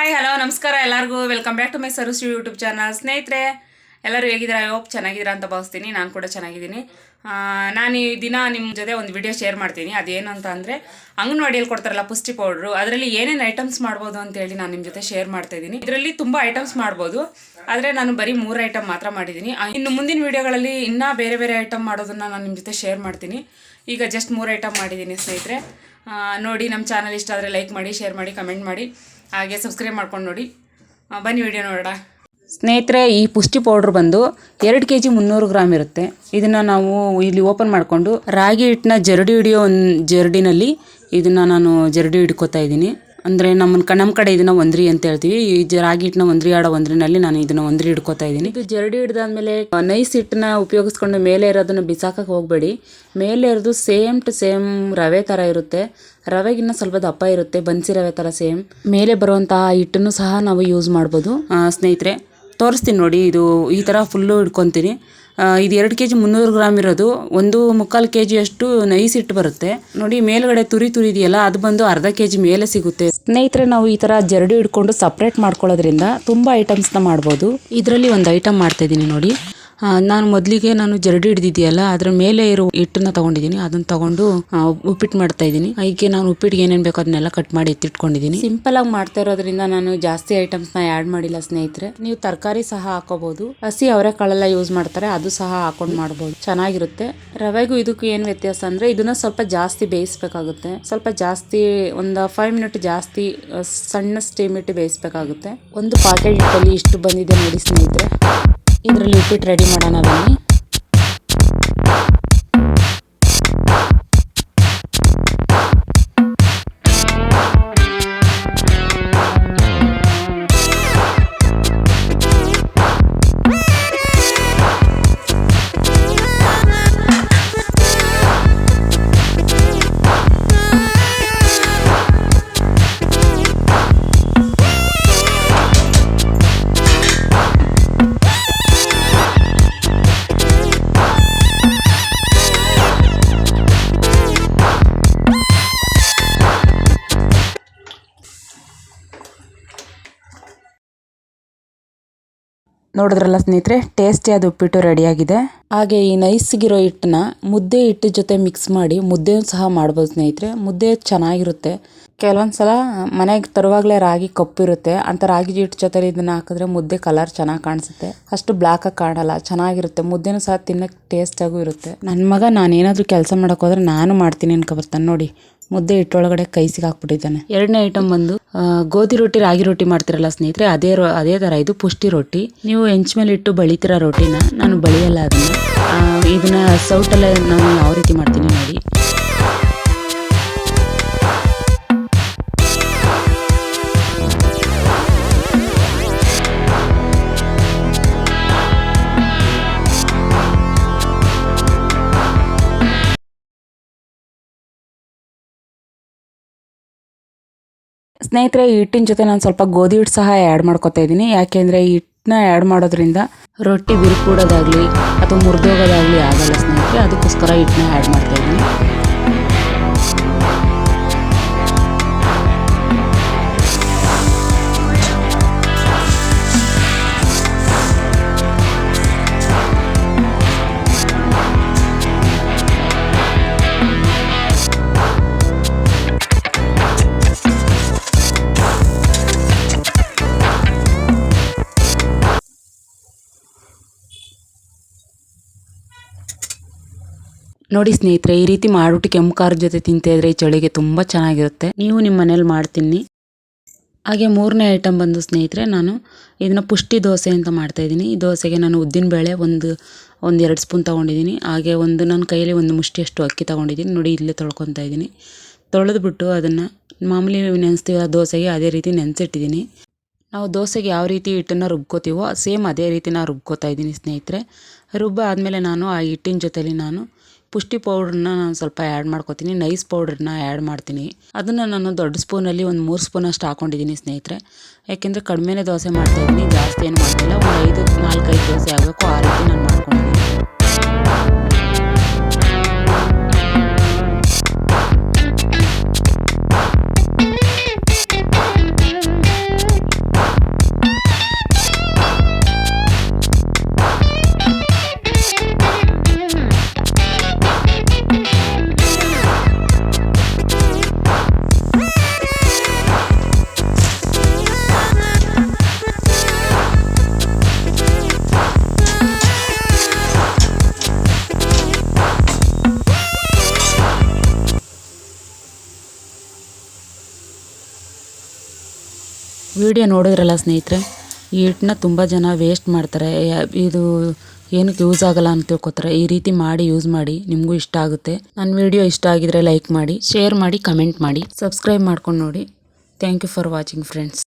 Hi hello ನಮಸ್ಕಾರ ಎಲ್ಲರಿಗೂ. Welcome back to my service YouTube channel ಸ್ನೇಹಿತರೆ, ಎಲ್ಲರೂ ಹೇಗಿದ್ದೀರಾ? ಹೋಪ್ ಚೆನ್ನಾಗಿದ್ದೀರಾ ಅಂತ ಭಾವಿಸ್ತೀನಿ. ನಾನು ಕೂಡ ಚೆನ್ನಾಗಿದ್ದೀನಿ. ನಾನು ಈ ದಿನ ನಿಮ್ಮ ಜೊತೆ ಒಂದು ವಿಡಿಯೋ ಶೇರ್ ಮಾಡ್ತೀನಿ. ಅದೇನು ಅಂತ ಅಂದರೆ, ಅಂಗನವಾಡಿಯಲ್ಲಿ ಕೊಡ್ತಾರಲ್ಲ ಪುಷ್ಟಿ ಪೌಡ್ರು ಅದರಲ್ಲಿ ಏನೇನು ಐಟಮ್ಸ್ ಮಾಡ್ಬೋದು ಅಂತೇಳಿ ನಾನು ನಿಮ್ಮ ಜೊತೆ ಶೇರ್ ಮಾಡ್ತಾ ಇದ್ದೀನಿ. ಇದರಲ್ಲಿ ತುಂಬ ಐಟಮ್ಸ್ ಮಾಡ್ಬೋದು. ಆದರೆ ನಾನು ಬರೀ ಮೂರು ಐಟಮ್ ಮಾತ್ರ ಮಾಡಿದ್ದೀನಿ. ಇನ್ನು ಮುಂದಿನ ವಿಡಿಯೋಗಳಲ್ಲಿ ಇನ್ನೂ ಬೇರೆ ಬೇರೆ ಐಟಮ್ ಮಾಡೋದನ್ನು ನಾನು ನಿಮ್ಮ ಜೊತೆ ಶೇರ್ ಮಾಡ್ತೀನಿ. ಈಗ ಜಸ್ಟ್ ಮೂರು ಐಟಮ್ ಮಾಡಿದ್ದೀನಿ ಸ್ನೇಹಿತರೆ. ನೋಡಿ ನಮ್ಮ ಚಾನಲ್ ಇಷ್ಟ ಆದರೆ ಲೈಕ್ ಮಾಡಿ ಶೇರ್ ಮಾಡಿ ಕಮೆಂಟ್ ಮಾಡಿ. ಹಾಗೆ ಸಬ್ಸ್ಕ್ರೈಬ್ ಮಾಡ್ಕೊಂಡು ನೋಡಿ. ಬನ್ನಿ ವಿಡಿಯೋ ನೋಡೋಣ. ಸ್ನೇಹಿತರೆ, ಈ ಪುಷ್ಟಿ ಪೌಡ್ರ್ ಬಂದು ಎರಡು ಕೆ ಜಿ ಮುನ್ನೂರು ಗ್ರಾಮ್ ಇರುತ್ತೆ. ಇದನ್ನು ನಾವು ಇಲ್ಲಿ ಓಪನ್ ಮಾಡಿಕೊಂಡು ರಾಗಿ ಹಿಟ್ಟನ್ನ ಜರಡಿ ಹಿಡಿಯೋ ಒಂದು ಜರಡಿನಲ್ಲಿ ಇದನ್ನು ನಾನು ಜರಡಿ ಹಿಡ್ಕೋತಾ ಇದ್ದೀನಿ. ಅಂದರೆ ನಮ್ಮ ನಮ್ಮ ಕಡೆ ಇದನ್ನ ಒಂದ್ರಿ ಅಂತ ಹೇಳ್ತೀವಿ. ಈ ರಾಗಿ ಹಿಟ್ಟನ್ನ ಒಂದ್ರಿ, ಆಡೋ ಒಂದ್ರಿನಲ್ಲಿ ನಾನು ಇದನ್ನ ಒಂದ್ರಿ ಹಿಡ್ಕೋತಾ ಇದ್ದೀನಿ. ಇದು ಜರಡಿ ಹಿಡ್ದಾದ್ಮೇಲೆ ನೈಸ್ ಹಿಟ್ಟನ್ನ ಉಪಯೋಗಿಸ್ಕೊಂಡು ಮೇಲೆ ಇರೋದನ್ನು ಬಿಸಾಕಕ್ಕೆ ಹೋಗಬೇಡಿ. ಮೇಲೆ ಇರೋದು ಸೇಮ್ ಟು ಸೇಮ್ ರವೆ ಥರ ಇರುತ್ತೆ. ರವೆಗಿನ್ನ ಸ್ವಲ್ಪ ದಪ್ಪ ಇರುತ್ತೆ, ಬನ್ಸಿ ರವೆ ಥರ ಸೇಮ್. ಮೇಲೆ ಬರುವಂತಹ ಹಿಟ್ಟನ್ನು ಸಹ ನಾವು ಯೂಸ್ ಮಾಡ್ಬೋದು. ಸ್ನೇಹಿತರೆ ತೋರಿಸ್ತೀನಿ ನೋಡಿ ಇದು ಈ ಥರ ಫುಲ್ಲು ಹಿಡ್ಕೊತೀನಿ ಆ, ಇದು ಎರಡು ಕೆ ಜಿ ಮುನ್ನೂರು ಗ್ರಾಮ್ ಇರೋದು. ಒಂದು ಮುಕ್ಕಾಲು ಕೆ ಜಿಯಷ್ಟು ನೈಸ್ ಹಿಟ್ಟು ಬರುತ್ತೆ. ನೋಡಿ ಮೇಲ್ಗಡೆ ತುರಿ ತುರಿ ಇದೆಯಲ್ಲ ಅದು ಬಂದು ಅರ್ಧ ಕೆ ಜಿ ಮೇಲೆ ಸಿಗುತ್ತೆ. ಸ್ನೇಹಿತರೆ ನಾವು ಈ ಥರ ಜರಡಿ ಹಿಡ್ಕೊಂಡು ಸಪ್ರೇಟ್ ಮಾಡ್ಕೊಳ್ಳೋದ್ರಿಂದ ತುಂಬ ಐಟಮ್ಸ್ನ ಮಾಡ್ಬೋದು. ಇದರಲ್ಲಿ ಒಂದು ಐಟಮ್ ಮಾಡ್ತಾ ಇದ್ದೀನಿ ನೋಡಿ. ನಾನು ಮೊದಲಿಗೆ ನಾನು ಜರಡಿ ಹಿಡಿದಿದೆಯಲ್ಲ ಅದ್ರ ಮೇಲೆ ಇರೋ ಹಿಟ್ಟನ್ನ ತಗೊಂಡಿದ್ದೀನಿ ಅದನ್ನ ತಗೊಂಡು ಉಪ್ಪಿಟ್ಟು ಮಾಡ್ತಾ ಇದ್ದೀನಿ. ಅದಕ್ಕೆ ನಾನು ಉಪ್ಪಿಟ್ಟಿಗೆ ಏನೇನು ಬೇಕೋ ಅದನ್ನೆಲ್ಲ ಕಟ್ ಮಾಡಿ ಎತ್ತಿಟ್ಕೊಂಡಿದ್ದೀನಿ ಸಿಂಪಲ್ ಆಗಿ ಮಾಡ್ತಾ ಇರೋದ್ರಿಂದ ನಾನು ಜಾಸ್ತಿ ಐಟಮ್ಸ್ನ ಆ್ಯಡ್ ಮಾಡಿಲ್ಲ ಸ್ನೇಹಿತರೆ. ನೀವು ತರಕಾರಿ ಸಹ ಹಾಕೋಬಹುದು ಹಸಿ ಅವರೆಕಾಳೆಲ್ಲ ಯೂಸ್ ಮಾಡ್ತಾರೆ, ಅದು ಸಹ ಹಾಕೊಂಡು ಮಾಡ್ಬೋದು. ಚೆನ್ನಾಗಿರುತ್ತೆ. ರವೆಗೂ ಇದಕ್ಕೂ ಏನು ವ್ಯತ್ಯಾಸ ಅಂದ್ರೆ, ಇದನ್ನ ಸ್ವಲ್ಪ ಜಾಸ್ತಿ ಬೇಯಿಸ್ಬೇಕಾಗುತ್ತೆ. ಸ್ವಲ್ಪ ಜಾಸ್ತಿ, ಒಂದು ಫೈವ್ ಮಿನಿಟ್ ಜಾಸ್ತಿ ಸಣ್ಣ ಸ್ಟೀಮ್ ಇಟ್ಟು ಬೇಯಿಸ್ಬೇಕಾಗುತ್ತೆ. ಒಂದು ಪಾಕೆಟ್ ಇಟ್ಟಲ್ಲಿ ಇಷ್ಟು ಬಂದಿದೆ ನೋಡಿ ಸ್ನೇಹಿತರೆ. ಇದರಲ್ಲಿ ಉಪ್ಪಿಟ್ಟು ರೆಡಿ ಮಾಡೋಣ ಬನ್ನಿ. ನೋಡಿದ್ರಲ್ಲ ಸ್ನೇಹಿತರೆ ಟೇಸ್ಟಿಯಾದ ಉಪ್ಪಿಟ್ಟು ರೆಡಿಯಾಗಿದೆ. ಹಾಗೆ ಈ ನೈಸ್ಗಿರೋ ಹಿಟ್ಟನ್ನ ಮುದ್ದೆ ಹಿಟ್ಟು ಜೊತೆ ಮಿಕ್ಸ್ ಮಾಡಿ ಮುದ್ದೆಯೂ ಸಹ ಮಾಡ್ಬೋದು ಸ್ನೇಹಿತರೆ. ಮುದ್ದೆ ಚೆನ್ನಾಗಿರುತ್ತೆ. ಕೆಲವೊಂದ್ಸಲ ಮನೆಗೆ ತರುವಾಗಲೇ ರಾಗಿ ಕಪ್ಪಿರುತ್ತೆ. ಅಂತ ರಾಗಿ ಜೀಟ್ ಜೊತೆ ಇದನ್ನ ಹಾಕಿದ್ರೆ ಮುದ್ದೆ ಕಲರ್ ಚೆನ್ನಾಗಿ ಕಾಣಿಸುತ್ತೆ. ಅಷ್ಟು ಬ್ಲ್ಯಾಕ್ ಆಗಿ ಕಾಣಲ್ಲ, ಚೆನ್ನಾಗಿರುತ್ತೆ. ಮುದ್ದೆನೂ ಸಹ ತಿನ್ನಕ್ಕೆ ಟೇಸ್ಟಾಗೂ ಇರುತ್ತೆ. ನನ್ನ ಮಗ ನಾನು ಏನಾದರೂ ಕೆಲಸ ಮಾಡೋಕೆ ಹೋದ್ರೆ ನಾನು ಮಾಡ್ತೀನಿ ಅನ್ಕೊಬರ್ತಾನೆ ನೋಡಿ, ಮುದ್ದೆ ಹಿಟ್ಟೊಳಗಡೆ ಕೈ ಸಿಗಾಕ್ಬಿಟ್ಟಿದ್ದಾನೆ. ಎರಡನೇ ಐಟಮ್ ಬಂದು ಗೋಧಿ ರೊಟ್ಟಿ, ರಾಗಿ ರೊಟ್ಟಿ ಮಾಡ್ತಿರಲ್ಲ ಸ್ನೇಹಿತರೆ, ಅದೇ ಅದೇ ಥರ ಇದು ಪುಷ್ಟಿ ರೊಟ್ಟಿ. ನೀವು ಹೆಂಚ್ ಮೇಲೆ ಇಟ್ಟು ಬಳಿತಿರೋ ರೊಟ್ಟಿನ, ನಾನು ಬಳಿಯಲ್ಲ ಅದನ್ನ. ಇದನ್ನ ಸೌಟಲ್ಲೇ ನಾನು ಯಾವ ರೀತಿ ಮಾಡ್ತೀನಿ ನೋಡಿ. ಸ್ನೇಹಿತರೆ, ಈ ಹಿಟ್ಟಿನ ಜೊತೆ ನಾನು ಸ್ವಲ್ಪ ಗೋಧಿ ಹಿಟ್ಟು ಸಹ ಆ್ಯಡ್ ಮಾಡ್ಕೊತಾ ಇದ್ದೀನಿ. ಯಾಕೆಂದರೆ ಈ ಹಿಟ್ಟನ್ನ ಆ್ಯಡ್ ಮಾಡೋದ್ರಿಂದ ರೊಟ್ಟಿ ಬಿರುಕೂಡೋದಾಗಲಿ, ಅಥವಾ ಮುರಿದೋಗೋದಾಗಲಿ ಆಗಲ್ಲ ಸ್ನೇಹಿತರೆ. ಅದಕ್ಕೋಸ್ಕರ ಹಿಟ್ಟನ್ನ ಆ್ಯಡ್ ಮಾಡ್ತಾ ಇದ್ದೀನಿ. ನೋಡಿ ಸ್ನೇಹಿತರೆ, ಈ ರೀತಿ ಮಾಡ್ಬಿಟ್ಟು ಕೆಂಪು ಖಾರದ ಜೊತೆ ತಿಂತಾ ಇದ್ರೆ ಈ ಚಳಿಗೆ ತುಂಬ ಚೆನ್ನಾಗಿರುತ್ತೆ. ನೀವು ನಿಮ್ಮ ಮನೇಲಿ ಮಾಡ್ತೀನಿ. ಹಾಗೆ ಮೂರನೇ ಐಟಮ್ ಬಂದು ಸ್ನೇಹಿತರೆ, ನಾನು ಇದನ್ನ ಪುಷ್ಟಿ ದೋಸೆ ಅಂತ ಮಾಡ್ತಾ ಇದ್ದೀನಿ. ಈ ದೋಸೆಗೆ ನಾನು ಉದ್ದಿನಬೇಳೆ ಒಂದು ಒಂದು ಎರಡು ಸ್ಪೂನ್ ತೊಗೊಂಡಿದ್ದೀನಿ. ಹಾಗೆ ಒಂದು ನನ್ನ ಕೈಯಲ್ಲಿ ಒಂದು ಮುಷ್ಟಿಯಷ್ಟು ಅಕ್ಕಿ ತೊಗೊಂಡಿದ್ದೀನಿ. ನೋಡಿ ಇಲ್ಲೇ ತೊಳ್ಕೊತಾ ಇದ್ದೀನಿ. ತೊಳೆದ್ಬಿಟ್ಟು ಅದನ್ನು ಮಾಮೂಲಿ ನೆನೆಸ್ತೀವಲ್ಲ ದೋಸೆಗೆ, ಅದೇ ರೀತಿ ನೆನೆಸಿಟ್ಟಿದ್ದೀನಿ. ನಾವು ದೋಸೆಗೆ ಯಾವ ರೀತಿ ಹಿಟ್ಟನ್ನು ರುಬ್ಕೋತೀವೋ, ಸೇಮ್ ಅದೇ ರೀತಿ ನಾನು ರುಬ್ಕೋತಾ ಇದ್ದೀನಿ ಸ್ನೇಹಿತರೆ. ರುಬ್ಬ ಆದಮೇಲೆ ನಾನು ಆ ಹಿಟ್ಟಿನ ಜೊತೆಲಿ ನಾನು ಪುಷ್ಟಿ ಪೌಡ್ರನ್ನ ನಾನು ಸ್ವಲ್ಪ ಆ್ಯಡ್ ಮಾಡ್ಕೊತೀನಿ. ನೈಸ್ ಪೌಡ್ರನ್ನ ಆ್ಯಡ್ ಮಾಡ್ತೀನಿ. ಅದನ್ನು ನಾನು ದೊಡ್ಡ ಸ್ಪೂನಲ್ಲಿ ಒಂದು ಮೂರು ಸ್ಪೂನ್ ಅಷ್ಟು ಹಾಕೊಂಡಿದ್ದೀನಿ ಸ್ನೇಹಿತರೆ. ಯಾಕೆಂದರೆ ಕಡಿಮೆನೇ ದೋಸೆ ಮಾಡ್ತಾಯಿದ್ದೀನಿ ಜಾಸ್ತಿ ಏನು ಮಾಡ್ತಿಲ್ಲ. ಒಂದು ಐದು ನಾಲ್ಕೈದು ದೋಸೆ ಆಗಬೇಕು. ಆ ರೀತಿ ನಾನು ಮಾಡ್ಕೊಂಡಿದ್ದೀನಿ. ವಿಡಿಯೋ ನೋಡಿದ್ರಲ್ಲ ಸ್ನೇಹಿತರೆ, ಈ ಹಿಟ್ಟನ್ನ ತುಂಬ ಜನ ವೇಸ್ಟ್ ಮಾಡ್ತಾರೆ. ಇದು ಏನಕ್ಕೆ ಯೂಸ್ ಆಗಲ್ಲ ಅಂತ ತಿಳ್ಕೊತಾರೆ. ಈ ರೀತಿ ಮಾಡಿ ಯೂಸ್ ಮಾಡಿ ನಿಮಗೂ ಇಷ್ಟ ಆಗುತ್ತೆ. ನನ್ನ ವಿಡಿಯೋ ಇಷ್ಟ ಆಗಿದ್ರೆ ಲೈಕ್ ಮಾಡಿ ಶೇರ್ ಮಾಡಿ ಕಮೆಂಟ್ ಮಾಡಿ ಸಬ್ಸ್ಕ್ರೈಬ್ ಮಾಡ್ಕೊಂಡು ನೋಡಿ. Thank you for watching friends